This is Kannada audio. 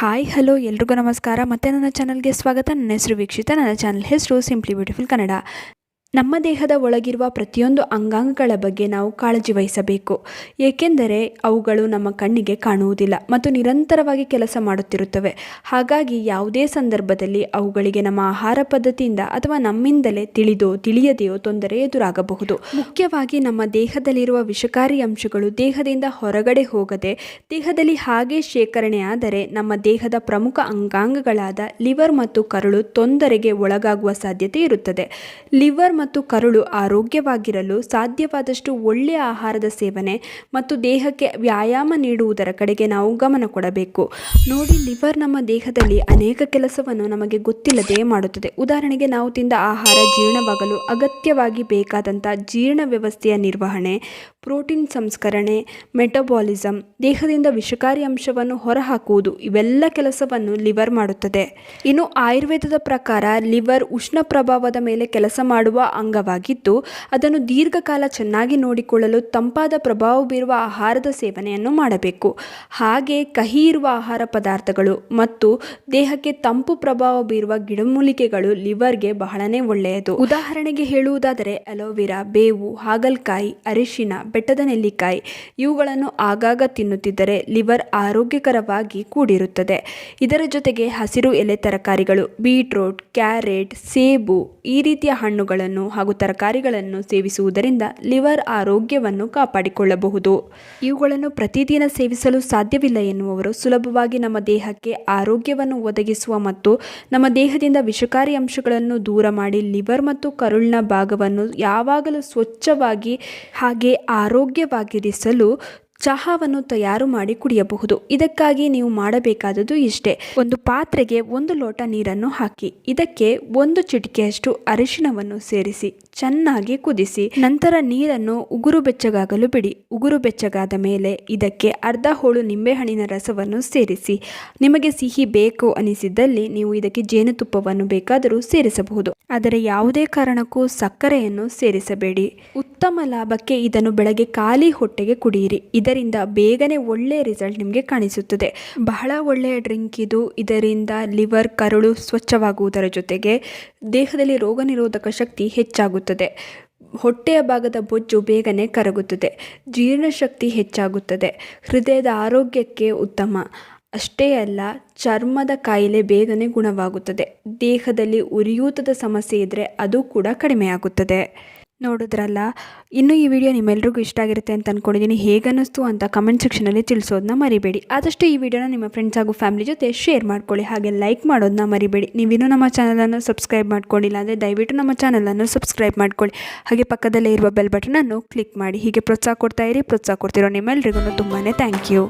ಹಾಯ್ ಹಲೋ ಎಲ್ರಿಗೂ ನಮಸ್ಕಾರ. ಮತ್ತು ನನ್ನ ಚಾನಲ್ಗೆ ಸ್ವಾಗತ. ನನ್ನ ಹೆಸರು ವೀಕ್ಷಿತ. ನನ್ನ ಚಾನಲ್ ಹೆಸರು ಸಿಂಪ್ಲಿ ಬ್ಯೂಟಿಫುಲ್ ಕನ್ನಡ ನಮ್ಮ ದೇಹದ ಒಳಗಿರುವ ಪ್ರತಿಯೊಂದು ಅಂಗಾಂಗಗಳ ಬಗ್ಗೆ ನಾವು ಕಾಳಜಿ ವಹಿಸಬೇಕು. ಏಕೆಂದರೆ ಅವುಗಳು ನಮ್ಮ ಕಣ್ಣಿಗೆ ಕಾಣುವುದಿಲ್ಲ ಮತ್ತು ನಿರಂತರವಾಗಿ ಕೆಲಸ ಮಾಡುತ್ತಿರುತ್ತವೆ. ಹಾಗಾಗಿ ಯಾವುದೇ ಸಂದರ್ಭದಲ್ಲಿ ಅವುಗಳಿಗೆ ನಮ್ಮ ಆಹಾರ ಪದ್ಧತಿಯಿಂದ ಅಥವಾ ನಮ್ಮಿಂದಲೇ ತಿಳಿದೋ, ತಿಳಿಯದೆಯೋ ತೊಂದರೆ ಎದುರಾಗಬಹುದು. ಮುಖ್ಯವಾಗಿ ನಮ್ಮ ದೇಹದಲ್ಲಿರುವ ವಿಷಕಾರಿ ಅಂಶಗಳು ದೇಹದಿಂದ ಹೊರಗಡೆ ಹೋಗದೆ, ದೇಹದಲ್ಲಿ ಹಾಗೆ ಶೇಖರಣೆಯಾದರೆ ನಮ್ಮ ದೇಹದ ಪ್ರಮುಖ ಅಂಗಾಂಗಗಳಾದ ಲಿವರ್ ಮತ್ತು ಕರುಳು ತೊಂದರೆಗೆ ಒಳಗಾಗುವ ಸಾಧ್ಯತೆ ಇರುತ್ತದೆ. ಲಿವರ್ ಮತ್ತು ಕರುಳು ಆರೋಗ್ಯವಾಗಿರಲು ಸಾಧ್ಯವಾದಷ್ಟು ಒಳ್ಳೆಯ ಆಹಾರದ ಸೇವನೆ ಮತ್ತು ದೇಹಕ್ಕೆ ವ್ಯಾಯಾಮ ನೀಡುವುದರ ಕಡೆಗೆ ನಾವು ಗಮನ ಕೊಡಬೇಕು. ನೋಡಿ, ಲಿವರ್ ನಮ್ಮ ದೇಹದಲ್ಲಿ ಅನೇಕ ಕೆಲಸವನ್ನು ನಮಗೆ ಗೊತ್ತಿಲ್ಲದೆ ಮಾಡುತ್ತದೆ. ಉದಾಹರಣೆಗೆ, ನಾವು ತಿಂದ ಆಹಾರ ಜೀರ್ಣವಾಗಲು ಅಗತ್ಯವಾಗಿ ಬೇಕಾದಂಥ ಜೀರ್ಣ ವ್ಯವಸ್ಥೆಯ ನಿರ್ವಹಣೆ, ಪ್ರೋಟೀನ್ ಸಂಸ್ಕರಣೆ ಮೆಟಬಾಲಿಸಮ್ ದೇಹದಿಂದ ವಿಷಕಾರಿ ಅಂಶವನ್ನು ಹೊರಹಾಕುವುದು, ಇವೆಲ್ಲ ಕೆಲಸವನ್ನು ಲಿವರ್ ಮಾಡುತ್ತದೆ. ಇನ್ನು ಆಯುರ್ವೇದದ ಪ್ರಕಾರ ಲಿವರ್ ಉಷ್ಣ ಪ್ರಭಾವದ ಮೇಲೆ ಕೆಲಸ ಮಾಡುವ ಅಂಗವಾಗಿದ್ದು, ಅದನ್ನು ದೀರ್ಘಕಾಲ ಚೆನ್ನಾಗಿ ನೋಡಿಕೊಳ್ಳಲು ತಂಪಾದ ಪ್ರಭಾವ ಬೀರುವ ಆಹಾರದ ಸೇವನೆಯನ್ನು ಮಾಡಬೇಕು. ಹಾಗೆ ಕಹಿ ಇರುವ ಆಹಾರ ಪದಾರ್ಥಗಳು ಮತ್ತು ದೇಹಕ್ಕೆ ತಂಪು ಪ್ರಭಾವ ಬೀರುವ ಗಿಡಮೂಲಿಕೆಗಳು ಲಿವರ್ಗೆ ಬಹಳನೇ ಒಳ್ಳೆಯದು. ಉದಾಹರಣೆಗೆ ಹೇಳುವುದಾದರೆ, ಅಲೋವೆರಾ, ಬೇವು, ಹಾಗಲ್ಕಾಯಿ, ಅರಿಶಿನ, ಬೆಟ್ಟದ ನೆಲ್ಲಿಕಾಯಿ ಇವುಗಳನ್ನು ಆಗಾಗ ತಿನ್ನುತ್ತಿದ್ದರೆ ಲಿವರ್ ಆರೋಗ್ಯಕರವಾಗಿ ಕೂಡಿರುತ್ತದೆ. ಇದರ ಜೊತೆಗೆ ಹಸಿರು ಎಲೆ ತರಕಾರಿಗಳು, ಬೀಟ್ರೋಟ್, ಕ್ಯಾರೆಟ್, ಸೇಬು ಈ ರೀತಿಯ ಹಣ್ಣುಗಳನ್ನು ಹಾಗೂ ತರಕಾರಿಗಳನ್ನು ಸೇವಿಸುವುದರಿಂದ ಲಿವರ್ ಆರೋಗ್ಯವನ್ನು ಕಾಪಾಡಿಕೊಳ್ಳಬಹುದು. ಇವುಗಳನ್ನು ಪ್ರತಿದಿನ ಸೇವಿಸಲು ಸಾಧ್ಯವಿಲ್ಲ ಎನ್ನುವವರು ಸುಲಭವಾಗಿ ನಮ್ಮ ದೇಹಕ್ಕೆ ಆರೋಗ್ಯವನ್ನು ಒದಗಿಸುವ ಮತ್ತು ನಮ್ಮ ದೇಹದಿಂದ ವಿಷಕಾರಿ ಅಂಶಗಳನ್ನು ದೂರ ಮಾಡಿ ಲಿವರ್ ಮತ್ತು ಕರುಳಿನ ಭಾಗವನ್ನು ಯಾವಾಗಲೂ ಸ್ವಚ್ಛವಾಗಿ ಹಾಗೆ ಆರೋಗ್ಯವಾಗಿರಿಸಲು ಚಹಾವನ್ನು ತಯಾರು ಮಾಡಿ ಕುಡಿಯಬಹುದು. ಇದಕ್ಕಾಗಿ ನೀವು ಮಾಡಬೇಕಾದದ್ದು ಇಷ್ಟೇ. ಒಂದು ಪಾತ್ರೆಗೆ ಒಂದು ಲೋಟ ನೀರನ್ನು ಹಾಕಿ, ಇದಕ್ಕೆ ಒಂದು ಚಿಟಿಕೆಯಷ್ಟು ಅರಿಶಿನವನ್ನು ಸೇರಿಸಿ, ಚೆನ್ನಾಗಿ ಕುದಿಸಿ, ನಂತರ ನೀರನ್ನು ಉಗುರು ಬೆಚ್ಚಗಾಗಲು ಬಿಡಿ. ಉಗುರು ಬೆಚ್ಚಗಾದ ಮೇಲೆ ಇದಕ್ಕೆ ಅರ್ಧ ಹೋಳು ನಿಂಬೆಹಣ್ಣಿನ ರಸವನ್ನು ಸೇರಿಸಿ. ನಿಮಗೆ ಸಿಹಿ ಬೇಕು ಅನಿಸಿದ್ದಲ್ಲಿ ನೀವು ಇದಕ್ಕೆ ಜೇನುತುಪ್ಪವನ್ನು ಬೇಕಾದರೂ ಸೇರಿಸಬಹುದು. ಆದರೆ ಯಾವುದೇ ಕಾರಣಕ್ಕೂ ಸಕ್ಕರೆಯನ್ನು ಸೇರಿಸಬೇಡಿ. ಉತ್ತಮ ಲಾಭಕ್ಕೆ ಇದನ್ನು ಬೆಳಗ್ಗೆ ಖಾಲಿ ಹೊಟ್ಟೆಗೆ ಕುಡಿಯಿರಿ. ಇದರಿಂದ ಬೇಗನೆ ಒಳ್ಳೆಯ ರಿಸಲ್ಟ್ ನಿಮಗೆ ಕಾಣಿಸುತ್ತದೆ. ಬಹಳ ಒಳ್ಳೆಯ ಡ್ರಿಂಕ್ ಇದು. ಇದರಿಂದ ಲಿವರ್ ಕರುಳು ಸ್ವಚ್ಛವಾಗುವುದರ ಜೊತೆಗೆ ದೇಹದಲ್ಲಿ ರೋಗ ನಿರೋಧಕ ಶಕ್ತಿ ಹೆಚ್ಚಾಗುತ್ತದೆ. ಹೊಟ್ಟೆಯ ಭಾಗದ ಬೊಜ್ಜು ಬೇಗನೆ ಕರಗುತ್ತದೆ. ಜೀರ್ಣಶಕ್ತಿ ಹೆಚ್ಚಾಗುತ್ತದೆ. ಹೃದಯದ ಆರೋಗ್ಯಕ್ಕೆ ಉತ್ತಮ. ಅಷ್ಟೇ ಅಲ್ಲ, ಚರ್ಮದ ಕಾಯಿಲೆ ಬೇಗನೆ ಗುಣವಾಗುತ್ತದೆ. ದೇಹದಲ್ಲಿ ಉರಿಯೂತದ ಸಮಸ್ಯೆ ಇದ್ದರೆ ಅದು ಕೂಡ ಕಡಿಮೆಯಾಗುತ್ತದೆ. ನೋಡಿದ್ರಲ್ಲ? ಇನ್ನು ಈ ವಿಡಿಯೋ ನಿಮ್ಮೆಲ್ರಿಗೂ ಇಷ್ಟ ಆಗಿರುತ್ತೆ ಅಂತ ಅಂದ್ಕೊಂಡಿದ್ದೀನಿ ಹೇಗನ್ನಿಸ್ತು ಅಂತ ಕಮೆಂಟ್ ಸೆಕ್ಷನಲ್ಲಿ ತಿಳಿಸೋದನ್ನ ಮರಿಬೇಡಿ. ಆದಷ್ಟು ಈ ವಿಡಿಯೋನ ನಿಮ್ಮ ಫ್ರೆಂಡ್ಸ್ ಹಾಗೂ ಫ್ಯಾಮಿಲಿ ಜೊತೆ ಶೇರ್ ಮಾಡ್ಕೊಳ್ಳಿ. ಹಾಗೆ ಲೈಕ್ ಮಾಡೋದನ್ನ ಮರಿಬೇಡಿ. ನೀವಿನ್ನೂ ನಮ್ಮ ಚಾನಲನ್ನು ಸಬ್ಸ್ಕ್ರೈಬ್ ಮಾಡ್ಕೊಂಡಿಲ್ಲ ಅಂದರೆ ದಯವಿಟ್ಟು ನಮ್ಮ ಚಾನಲನ್ನು ಸಬ್ಸ್ಕ್ರೈಬ್ ಮಾಡ್ಕೊಳ್ಳಿ. ಹಾಗೆ ಪಕ್ಕದಲ್ಲೇ ಇರುವ ಬೆಲ್ ಬಟನನ್ನು ಕ್ಲಿಕ್ ಮಾಡಿ. ಹೀಗೆ ಪ್ರೋತ್ಸಾಹ ಕೊಡ್ತಾ ಇರಿ. ಪ್ರೋತ್ಸಾಹ ಕೊಡ್ತಿರೋ ನಿಮ್ಮೆಲ್ರಿಗೂ ತುಂಬಾ ಥ್ಯಾಂಕ್ ಯು